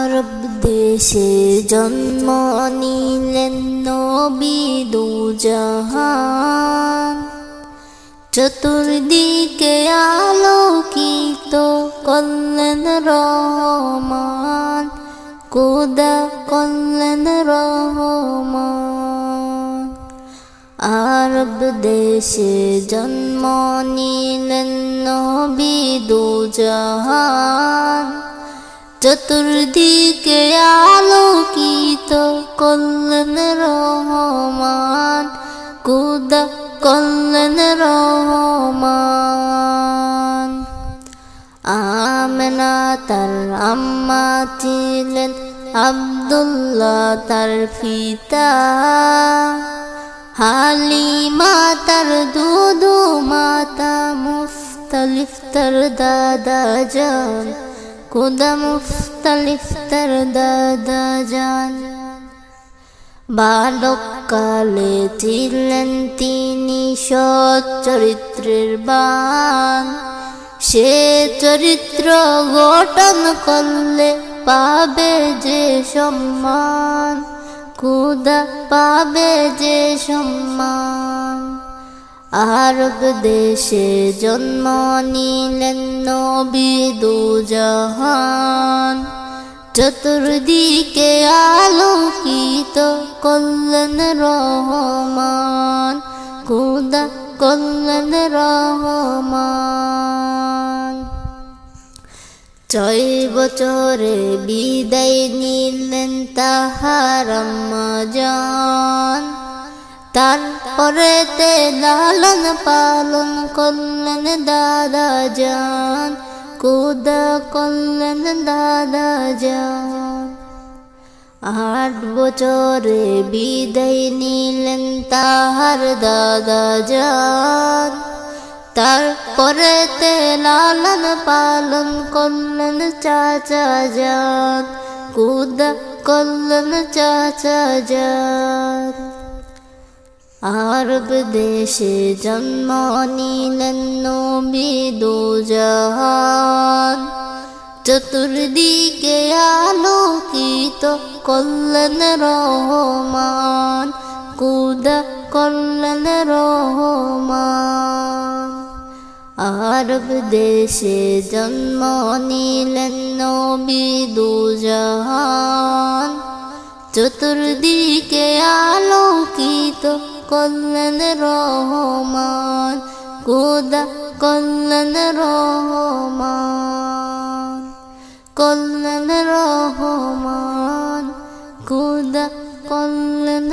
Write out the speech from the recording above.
আরব দেশে জন্ম নিলেন নবী দুজাহান চতুর্দিকে আলোকিত করলেন রহমান। কোদা করলেন রহমান। আরব দেশে জন্ম নিলেন নবী দুজাহান চতুর্দিকে আলোকিত করলেন রহমান, কুদা করলেন রহমান। আমেনা তার আম্মা ছিলেন আব্দুল্লাহ তার পিতা। হালিমা তার দুদু মাতা মুফতালিফ তার দাদা যান খুদা দাদা যান বালককালে ছিলেন তিনি সৎ চরিত্রের বান। সে চরিত্র গঠন করলে পাবে যে সম্মান। খুদা পাবে যে সম্মান। আরব দেশে জন্ম নিলেন নবী দুজাহান। চতুর্দিকে আলোকিত করলেন রহমান। খুদা করলেন রহমান। ছয় বছরে বিদায় নিলেন তাহার যান তারপরে তে লালন পালন করলেন দাদা যান কুদা করলেন দাদা যান আট বছরে বিদায় নিলেন তাহার দাদা যান তারপরে তে লালন পালন করলেন চাচা যান কুদা করলেন চাচা যান আরব দেশে জন্ম নিলেন নবী দুজাহান। চতুর্দিকে আলোকিত করলেন রহমান, কুদা করলেন রহমান। আরব দেশে জন্ম নিলেন নবী দুজাহান। চতুর্দিকে আলোকিত করলেন রহমান কোদা করলেন রহমান করলেন রহমান কোদা করলেন